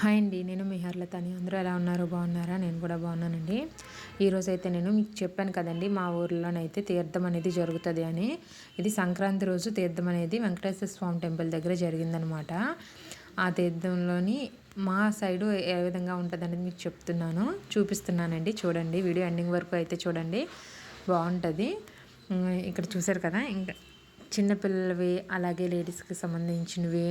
Hi అండి నేను మీ హర్లతని. అందరూ ఎలా ఉన్నారు? బాగున్నారా? నేను కూడా బాగున్నానండి. ఈరోజు అయితే నేను మీకు చెప్పాను కదండి మా ఊర్లోనైతే తీర్థం అనేది జరుగుతుంది అని. ఇది సంక్రాంతి రోజు తీర్థం అనేది వెంకటేశ్వర స్వామి టెంపుల్ దగ్గర జరిగిందనమాట. ఆ తీర్థంలోని మా సైడు ఏ విధంగా ఉంటుంది అనేది మీకు చెప్తున్నాను. చూపిస్తున్నానండి చూడండి. వీడియో ఎండింగ్ వరకు అయితే చూడండి. బాగుంటుంది. ఇక్కడ చూసారు కదా ఇంకా చిన్నపిల్లలవి అలాగే లేడీస్కి సంబంధించినవి.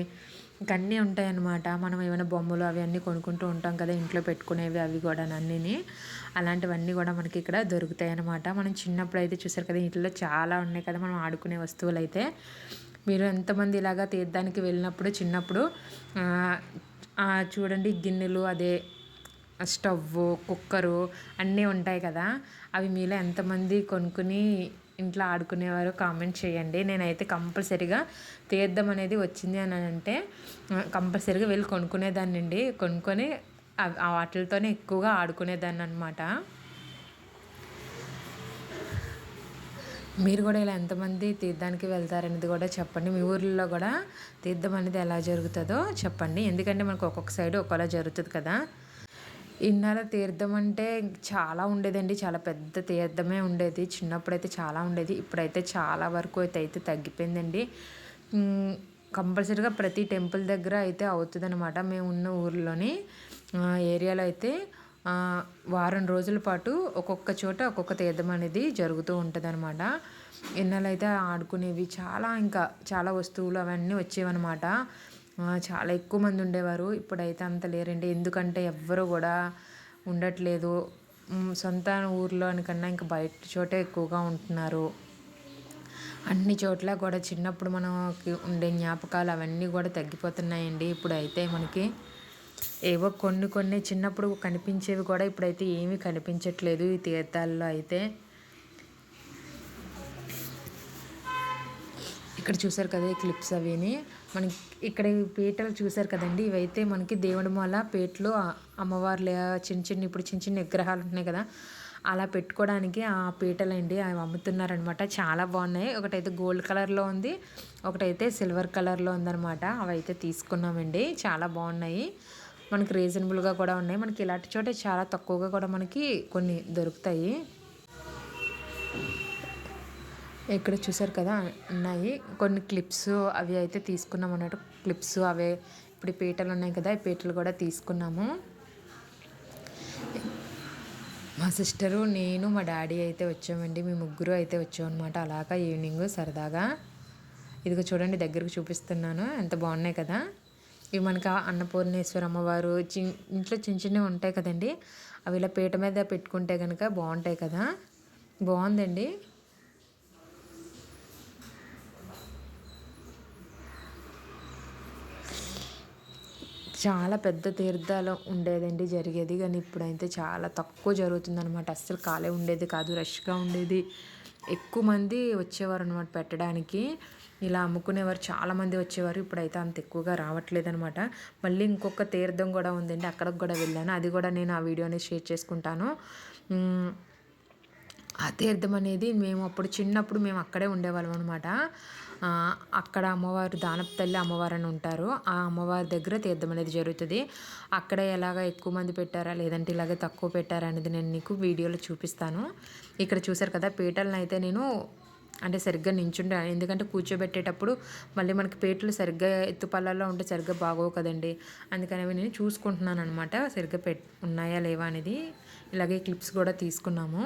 ఇంక అన్నీ ఉంటాయన్నమాట. మనం ఏమైనా బొమ్మలు అవి అన్నీ కొనుక్కుంటూ ఉంటాం కదా ఇంట్లో పెట్టుకునేవి అవి కూడా అన్నీ అలాంటివన్నీ కూడా మనకి ఇక్కడ దొరుకుతాయి అన్నమాట మనం చిన్నప్పుడు అయితే చూసారు కదా ఇంట్లో చాలా ఉన్నాయి కదా మనం ఆడుకునే వస్తువులు అయితే మీరు ఎంతమంది ఇలాగా తీర్థానికి వెళ్ళినప్పుడు చిన్నప్పుడు చూడండి గిన్నెలు అదే స్టవ్ కుక్కరు అన్నీ ఉంటాయి కదా. అవి మీలో ఎంతమంది కొనుక్కుని ఇంట్లో ఆడుకునేవారు కామెంట్ చేయండి. నేనైతే కంపల్సరీగా తీర్థం అనేది వచ్చింది అని అంటే కంపల్సరీగా వెళ్ళి కొనుక్కునేదాన్ని అండి. కొనుక్కొని ఆ వాటితోనే ఎక్కువగా ఆడుకునేదాన్ని అనమాట మీరు కూడా ఇలా ఎంతమంది తీర్థానికి వెళ్తారనేది కూడా చెప్పండి. మీ ఊర్లో కూడా తీర్థం అనేది ఎలా జరుగుతుందో చెప్పండి. ఎందుకంటే మనకు ఒక్కొక్క సైడ్ ఒక్కోలా జరుగుతుంది కదా. ఇన్నాళ్ళ తీర్థం అంటే చాలా ఉండేదండి. చాలా పెద్ద తీర్థమే ఉండేది. చిన్నప్పుడైతే చాలా ఉండేది. ఇప్పుడైతే చాలా వరకు అయితే అయితే తగ్గిపోయిందండి. కంపల్సరీగా ప్రతి టెంపుల్ దగ్గర అయితే అవుతుందన్నమాట. మేము ఉన్న ఊర్లోని ఏరియాలో అయితే వారం రోజుల పాటు ఒక్కొక్క చోట ఒక్కొక్క తీర్థం అనేది జరుగుతూ ఉంటుంది అనమాట ఎన్నెలైతే ఆడుకునేవి చాలా ఇంకా చాలా వస్తువులు అవన్నీ వచ్చేవన్నమాట. చాలా ఎక్కువ మంది ఉండేవారు. ఇప్పుడైతే అంత లేరండి. ఎందుకంటే ఎవ్వరు కూడా ఉండట్లేదు. సొంత ఊర్లో కన్నా ఇంకా బయట చోటే ఎక్కువగా ఉంటున్నారు. అన్ని చోట్ల కూడా చిన్నప్పుడు మనకి ఉండే జ్ఞాపకాలు అవన్నీ కూడా తగ్గిపోతున్నాయండి. ఇప్పుడైతే మనకి ఏవో కొన్ని కొన్ని చిన్నప్పుడు కనిపించేవి కూడా ఇప్పుడైతే ఏమీ కనిపించట్లేదు ఈ తీర్థాల్లో అయితే. ఇక్కడ చూసారు కదా ఈ క్లిప్స్ అవిని. మనకి ఇక్కడ పీటలు చూసారు కదండి. ఇవైతే మనకి దేవుడి మాల పీటలు అమ్మవార్లు చిన్న చిన్న ఇప్పుడు చిన్న చిన్న విగ్రహాలు ఉంటున్నాయి కదా. అలా పెట్టుకోవడానికి ఆ పీటలు అండి అవి అమ్ముతున్నారనమాట. చాలా బాగున్నాయి. ఒకటైతే గోల్డ్ కలర్లో ఉంది. ఒకటైతే సిల్వర్ కలర్లో ఉందనమాట. అవి అయితే తీసుకున్నామండి. చాలా బాగున్నాయి. మనకి రీజనబుల్గా కూడా ఉన్నాయి. మనకి ఇలాంటి చోట చాలా తక్కువగా కూడా మనకి కొన్ని దొరుకుతాయి. ఇక్కడ చూసారు కదా ఉన్నాయి. కొన్ని క్లిప్స్ అవి అయితే తీసుకున్నాం అన్నట్టు. క్లిప్స్ అవే ఇప్పుడు పీటలు ఉన్నాయి కదా ఈ పీటలు కూడా తీసుకున్నాము. మా సిస్టరు నేను మా డాడీ అయితే వచ్చామండి. మీ ముగ్గురు అయితే వచ్చామన్నమాట. అలాగా ఈవినింగ్ సరదాగా. ఇదిగో చూడండి దగ్గరకు చూపిస్తున్నాను. ఎంత బాగున్నాయి కదా. ఇవి మనకి అన్నపూర్ణేశ్వర అమ్మవారు చి ఇంట్లో చిన్న చిన్నవి ఉంటాయి కదండి. అవి ఇలా పీట మీద పెట్టుకుంటే కనుక బాగుంటాయి కదా. బాగుందండి. చాలా పెద్ద తీర్థాలు ఉండేదండి జరిగేది. కానీ ఇప్పుడైతే చాలా తక్కువ జరుగుతుంది అనమాట అస్సలు ఖాళీ ఉండేది కాదు రష్గా ఉండేది. ఎక్కువ మంది వచ్చేవారు అనమాట పెట్టడానికి. ఇలా అమ్ముకునేవారు చాలామంది వచ్చేవారు. ఇప్పుడైతే అంత ఎక్కువగా రావట్లేదు అనమాట మళ్ళీ ఇంకొక తీర్థం కూడా ఉందండి అక్కడికి కూడా వెళ్ళాను. అది కూడా నేను ఆ వీడియోని షేర్ చేసుకుంటాను. ఆ తీర్థం అనేది మేము అప్పుడు చిన్నప్పుడు మేము అక్కడే ఉండేవాళ్ళం అనమాట అక్కడ అమ్మవారు దానపు తల్లి అమ్మవారు అని ఉంటారు. ఆ అమ్మవారి దగ్గర తీర్థం అనేది జరుగుతుంది. అక్కడ ఎలాగ ఎక్కువ మంది పెట్టారా లేదంటే ఇలాగే తక్కువ పెట్టారా అనేది నేను నీకు వీడియోలో చూపిస్తాను. ఇక్కడ చూసారు కదా పీటలను అయితే నేను అంటే సరిగ్గా నించుండే ఎందుకంటే కూర్చోబెట్టేటప్పుడు మళ్ళీ మనకి పేట్లు సరిగ్గా ఎత్తుపల్లాల్లో ఉంటే సరిగ్గా బాగోవు కదండి. అందుకని అవి నేను చూసుకుంటున్నాను అనమాట సరిగ్గా పెట్ ఉన్నాయా లేవా అనేది ఇలాగే క్లిప్స్ కూడా తీసుకున్నాము.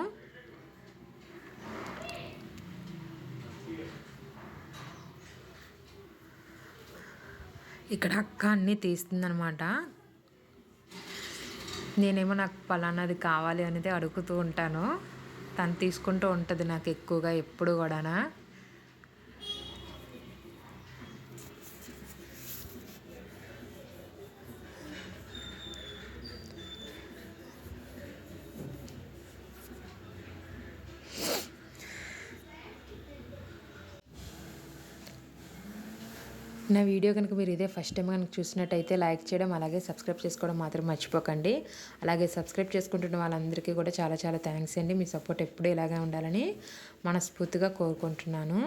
ఇక్కడ అక్క అన్నీ తీస్తుందనమాట నేనేమో నాకు పలానాది కావాలి అనేది అడుగుతూ ఉంటాను. తను తీసుకుంటూ ఉంటుంది నాకు ఎక్కువగా ఎప్పుడు కూడానా. నా వీడియో కనుక మీరు ఇదే ఫస్ట్ టైం కనుక చూసినట్టయితే లైక్ చేయడం అలాగే సబ్స్క్రైబ్ చేసుకోవడం మాత్రం మర్చిపోకండి. అలాగే సబ్స్క్రైబ్ చేసుకుంటున్న వాళ్ళందరికీ కూడా చాలా చాలా థ్యాంక్స్ అండి. మీ సపోర్ట్ ఎప్పుడూ ఇలాగే ఉండాలని మనస్ఫూర్తిగా కోరుకుంటున్నాను.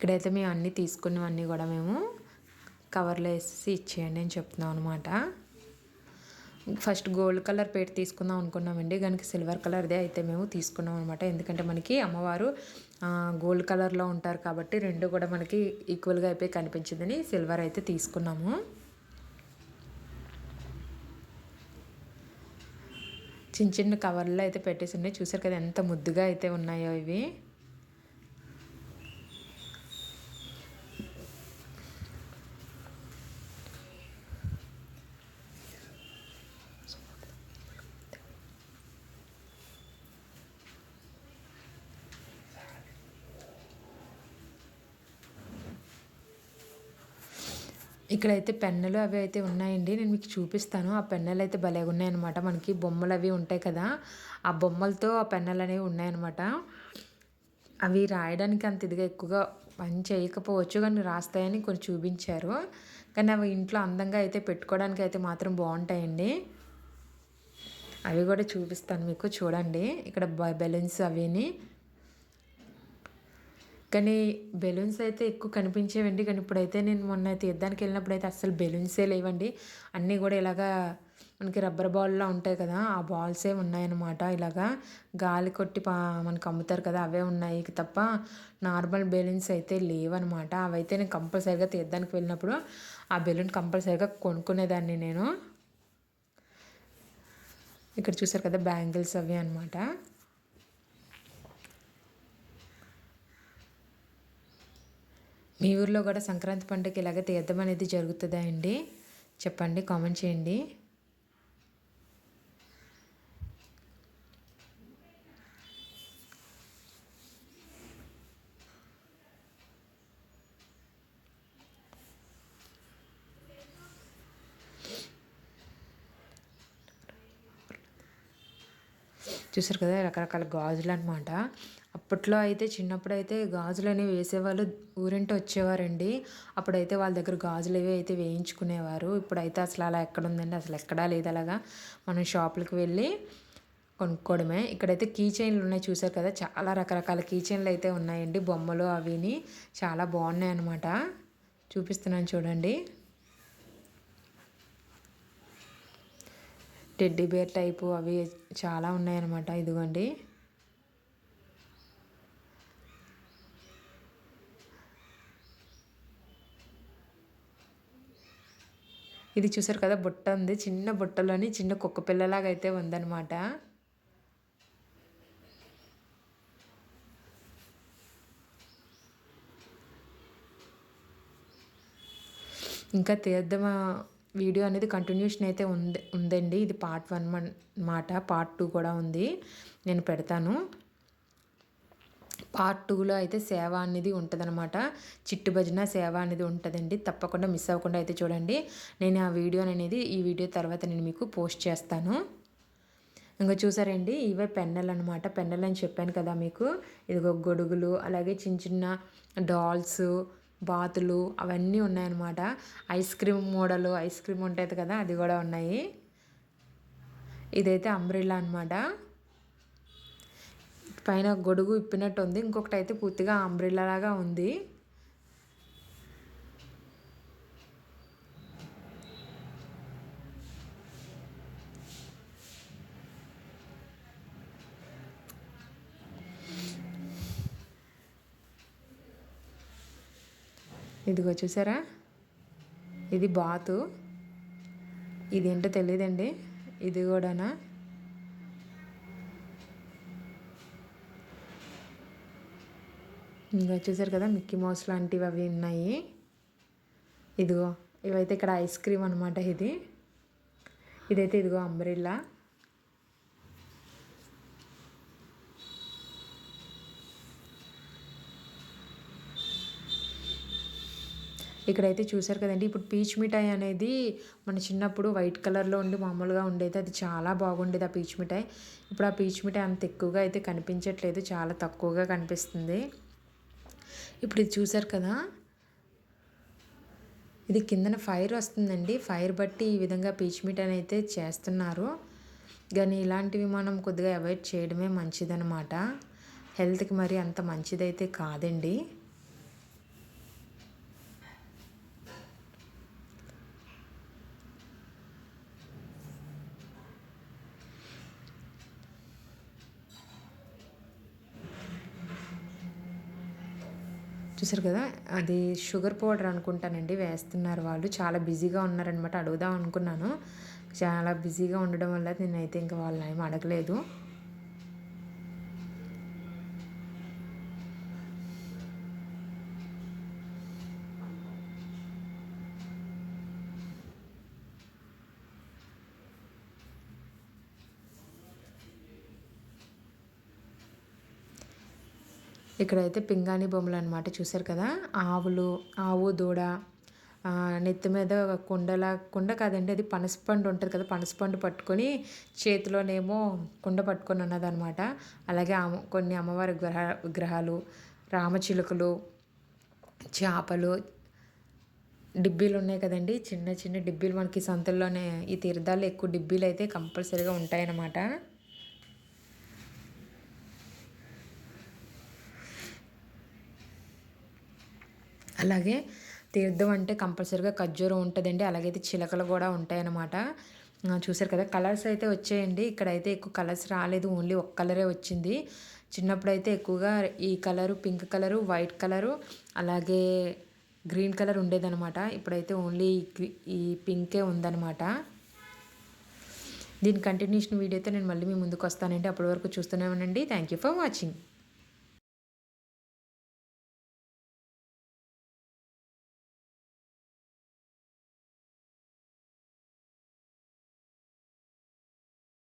ఇక్కడైతే మేము అన్నీ తీసుకున్నవన్నీ కూడా మేము కవర్లో వేసి ఇచ్చేయండి అని చెప్తున్నాం అనమాట ఫస్ట్ గోల్డ్ కలర్ పేట తీసుకుందాం అనుకున్నామండి. కనుక సిల్వర్ కలర్దే అయితే మేము తీసుకున్నాం అనమాట ఎందుకంటే మనకి అమ్మవారు గోల్డ్ కలర్లో ఉంటారు కాబట్టి రెండు కూడా మనకి ఈక్వల్గా అయిపోయి కనిపించిందని సిల్వర్ అయితే తీసుకున్నాము. చిన్న చిన్న కవర్లో అయితే పెట్టేసి ఉన్నాయి. చూసారు కదా ఎంత ముద్దుగా అయితే ఉన్నాయో ఇవి. ఇక్కడైతే పెన్నులు అవి అయితే ఉన్నాయండి. నేను మీకు చూపిస్తాను. ఆ పెన్నులు అయితే భలే ఉన్నాయన్నమాట. మనకి బొమ్మలు అవి ఉంటాయి కదా ఆ బొమ్మలతో ఆ పెన్నులు అనేవి ఉన్నాయన్నమాట. అవి రాయడానికి అంత ఇదిగా ఎక్కువగా పని చేయకపోవచ్చు కానీ రాస్తాయని కొన్ని చూపించారు. కానీ అవి ఇంట్లో అందంగా అయితే పెట్టుకోవడానికి అయితే మాత్రం బాగుంటాయండి. అవి కూడా చూపిస్తాను మీకు చూడండి. ఇక్కడ బెలూన్స్ అవిని కానీ బెలూన్స్ అయితే ఎక్కువ కనిపించేవండి. కానీ ఇప్పుడైతే నేను మొన్న తీర్థానికి వెళ్ళినప్పుడు అయితే అస్సలు బెలూన్సే లేవండి. అన్నీ కూడా ఇలాగా మనకి రబ్బర్ బాల్లా ఉంటాయి కదా ఆ బాల్సే ఉన్నాయన్నమాట. ఇలాగా గాలి కొట్టి పా మనకు అమ్ముతారు కదా అవే ఉన్నాయి. తప్ప నార్మల్ బెలూన్స్ అయితే లేవన్నమాట. అవైతే నేను కంపల్సరీగా తీర్థానికి వెళ్ళినప్పుడు ఆ బెలూన్ కంపల్సరీగా కొనుక్కునేదాన్ని నేను. ఇక్కడ చూసారు కదా బ్యాంగిల్స్ అవి అనమాట మీ ఊర్లో కూడా సంక్రాంతి పండుగ ఇలాగ తీర్థం అనేది జరుగుతుందా అండి? చెప్పండి కామెంట్ చేయండి. చూసారు కదా రకరకాల గాజులు అనమాట అప్పట్లో అయితే చిన్నప్పుడు అయితే గాజులు అనేవి వేసేవాళ్ళు ఊరింటి వచ్చేవారండి. అప్పుడైతే వాళ్ళ దగ్గర గాజులు అవి అయితే వేయించుకునేవారు. ఇప్పుడైతే అసలు అలా ఎక్కడ ఉందండి అసలు ఎక్కడా లేదు అలాగా. మనం షాపులకు వెళ్ళి కొనుక్కోవడమే. ఇక్కడైతే కీ చైన్లు ఉన్నాయి చూసారు కదా చాలా రకరకాల కీ చైన్లు అయితే ఉన్నాయండి. బొమ్మలు అవిని చాలా బాగున్నాయి అనమాట చూపిస్తున్నాను చూడండి. టెడ్డీ బేర్ టైపు అవి చాలా ఉన్నాయన్నమాట ఇదిగోండి. ఇది చూసారు కదా బుట్ట ఉంది. చిన్న బుట్టలోని చిన్న కుక్క పిల్లలాగా అయితే ఉందన్నమాట. ఇంకా తీర్థమ వీడియో అనేది కంటిన్యూషన్ అయితే ఉంది ఉందండి. ఇది పార్ట్ వన్ మాట పార్ట్ టూ కూడా ఉంది. నేను పెడతాను. పార్ట్ టూలో అయితే సేవ అనేది ఉంటుందన్నమాట. చిట్టు భజన సేవ అనేది ఉంటుందండి. తప్పకుండా మిస్ అవ్వకుండా అయితే చూడండి. నేను ఆ వీడియో అనేది ఈ వీడియో తర్వాత నేను మీకు పోస్ట్ చేస్తాను. ఇంకా చూసారండి? ఇవే పెన్నెలు అనమాట పెన్నెలు అని చెప్పాను కదా మీకు. ఇదిగో గొడుగులు అలాగే చిన్న చిన్న డాల్స్ బాతులు అవన్నీ ఉన్నాయన్నమాట. Ice cream model ice cream ఉంటుంది కదా అది కూడా ఉన్నాయి. ఇదైతే అంబ్రిల్లా అనమాట పైన గొడుగు ఇప్పినట్టు ఉంది ఇంకొకటి అయితే పూర్తిగా అంబ్రిల్లా లాగా ఉంది. ఇదిగో చూసారా? ఇది బాతు. ఇదేంటో తెలియదండి. ఇది కూడానా? ఇంకా చూసారు కదా మిక్కీ మౌస్ లాంటివి అవి ఉన్నాయి. ఇదిగో ఇవైతే ఇక్కడ ఐస్ క్రీమ్ అనమాట ఇది. ఇదైతే ఇదిగో అంబ్రిల్లా. ఇక్కడైతే చూసారు కదండి ఇప్పుడు పీచ్ మిఠాయి అనేది మన చిన్నప్పుడు వైట్ కలర్లో ఉండి మామూలుగా ఉండేది. అది చాలా బాగుండేది ఆ పీచ్ మిఠాయి. ఇప్పుడు ఆ పీచ్ మిఠాయి అంత ఎక్కువగా అయితే కనిపించట్లేదు చాలా తక్కువగా కనిపిస్తుంది. ఇప్పుడు ఇది చూసారు కదా? ఇది కిందన ఫైర్ వస్తుందండి. ఫైర్ బట్టి ఈ విధంగా పీచ్ అని అయితే చేస్తున్నారు. కానీ ఇలాంటివి మనం కొద్దిగా అవాయిడ్ చేయడమే మంచిదనమాట హెల్త్కి మరి అంత మంచిదైతే కాదండి. చూసారు కదా? అది షుగర్ పౌడర్ అనుకుంటానండి వేస్తున్నారు వాళ్ళు. చాలా బిజీగా ఉన్నారనమాట అడుగుదాం అనుకున్నాను. చాలా బిజీగా ఉండడం వల్ల నేనైతే ఇంకా వాళ్ళని ఏం అడగలేదు. ఇక్కడైతే పింగాణి బొమ్మలు అనమాట చూసారు కదా? ఆవులు ఆవు దూడ నెత్తి మీద కుండలా కుండ కాదండి అది పనసపండు ఉంటుంది కదా పనసపండు పట్టుకొని చేతిలోనేమో కుండ పట్టుకొని ఉన్నదనమాట అలాగే కొన్ని అమ్మవారి గ్రహ విగ్రహాలు రామచిలుకలు చేపలు డిబ్బీలు ఉన్నాయి కదండి చిన్న చిన్న డిబ్బీలు మనకి సంతల్లోనే ఈ తీర్థాలు ఎక్కువ డిబ్బీలు అయితే కంపల్సరీగా ఉంటాయన్నమాట. అలాగే తీర్థం అంటే కంపల్సరీగా ఖర్జూరం ఉంటుందండి. అలాగైతే చిలకలు కూడా ఉంటాయన్నమాట. చూసారు కదా కలర్స్ అయితే వచ్చాయండి. ఇక్కడైతే ఎక్కువ కలర్స్ రాలేదు. ఓన్లీ ఒక కలరే వచ్చింది. చిన్నప్పుడు అయితే ఎక్కువగా ఈ colour pink colour white colour అలాగే గ్రీన్ కలర్ ఉండేదనమాట ఇప్పుడైతే ఓన్లీ ఈ పింకే ఉందన్నమాట. దీని కంటిన్యూషన్ వీడియోతో నేను మళ్ళీ మీ ముందుకు వస్తానండి. అప్పటి వరకు చూస్తూనే ఉండండి. Thank you for watching